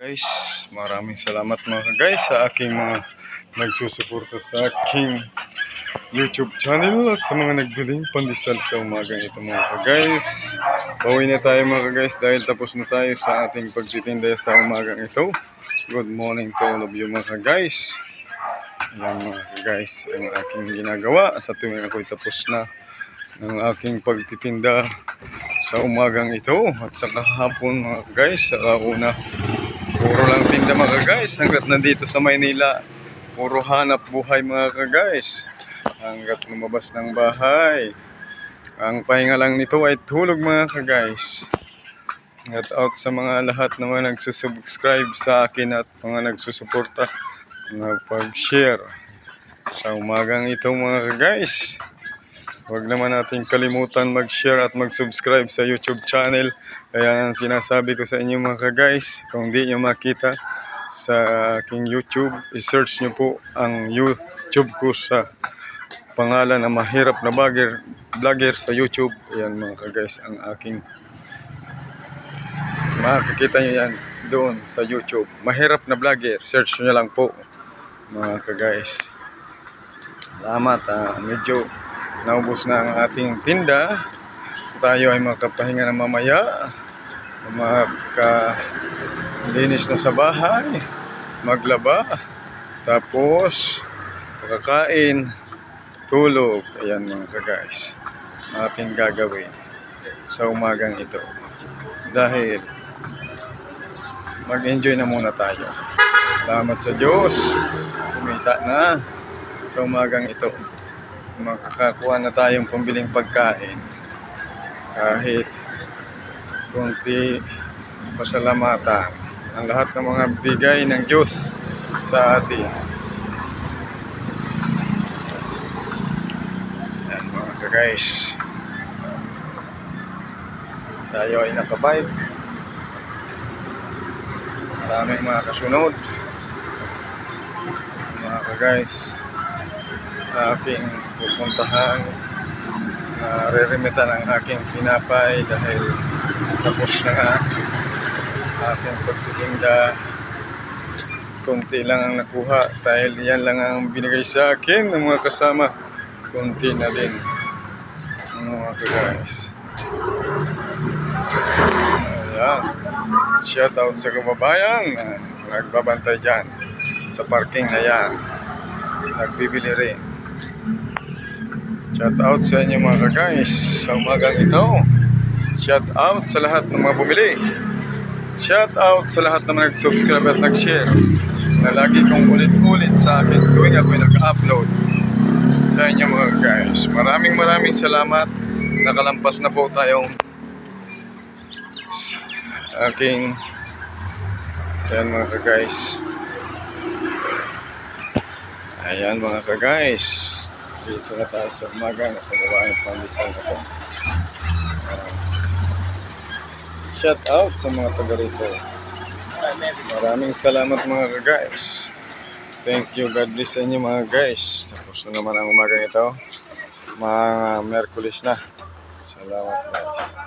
Guys, maraming salamat mga guys sa aking mga nagsusuporta sa aking YouTube channel at sa mga nagbiling pandesal sa umaga ito mga guys. Bawi na tayo mga guys dahil tapos na tayo sa ating pagtitinda sa umagang ito. Good morning to all of you mga guys. Yan mga guys ang aking ginagawa sa tuwing ako'y tapos na ng aking pagtitinda sa umagang ito at sa kahapon mga guys sa una Puro lang tinda mga guys hanggat nandito sa Maynila. Puro hanap buhay mga guys. Hanggat lumabas ng bahay. Ang pahinga lang nito ay tulog mga guys. At out sa mga lahat na mga nagsusubscribe sa akin at mga nagsusuporta na pag-share sa umagang ito mga guys. Huwag naman natin kalimutan mag-share at mag-subscribe sa YouTube channel. Kaya ang sinasabi ko sa inyo mga guys, kung di nyo makita sa aking YouTube, i-search nyo po ang YouTube ko sa pangalan na mahirap na vlogger, vlogger sa YouTube. Ayan mga guys, ang aking makikita nyo yan doon sa YouTube. Mahirap na vlogger, search nyo lang po mga guys. Salamat, ah, medyo naubos na ang ating tinda. Tayo ay makapahinga na mamaya. Makalinis na sa bahay. Maglaba. Tapos, makakain. Tulog. Ayan mga guys. Ating gagawin sa umagang ito. Dahil mag-enjoy na muna tayo. Salamat sa Diyos. Kumita na sa umagang ito makakakuha na tayong pambiling pagkain kahit kunti pasalamatan ang lahat ng mga bigay ng Diyos sa atin. Yan mga guys. Tayo ay nakabike. Maraming mga kasunod. Mga guys na aking pupuntahan. Na rerimitan ang aking pinapay dahil tapos na nga aking pagtitinda. Konti lang ang nakuha dahil yan lang ang binigay sa akin ng mga kasama. Konti na din mga guys ayan. Shout out sa kababayan na nagbabantay dyan sa parking na yan. Nagbibili rin Shout out sa inyo mga guys sa umagang ito. Shout out sa lahat ng mga bumili. Shout out sa lahat ng mga nag-subscribe at nag-share na lagi kong ulit-ulit sa akin tuwing ako'y nag-upload sa inyo mga guys. Maraming maraming salamat. Nakalampas na po tayong aking Ayan mga guys. Ayan mga ka-guys. Dito na tayo sa umaga. Nasa gawa ng pandesal na. Uh, shout out sa mga taga rito. Maraming salamat mga ka-guys. Thank you. God bless sa inyo mga guys. Tapos na naman ang umaga ito. Mga Merkulis na. Salamat guys.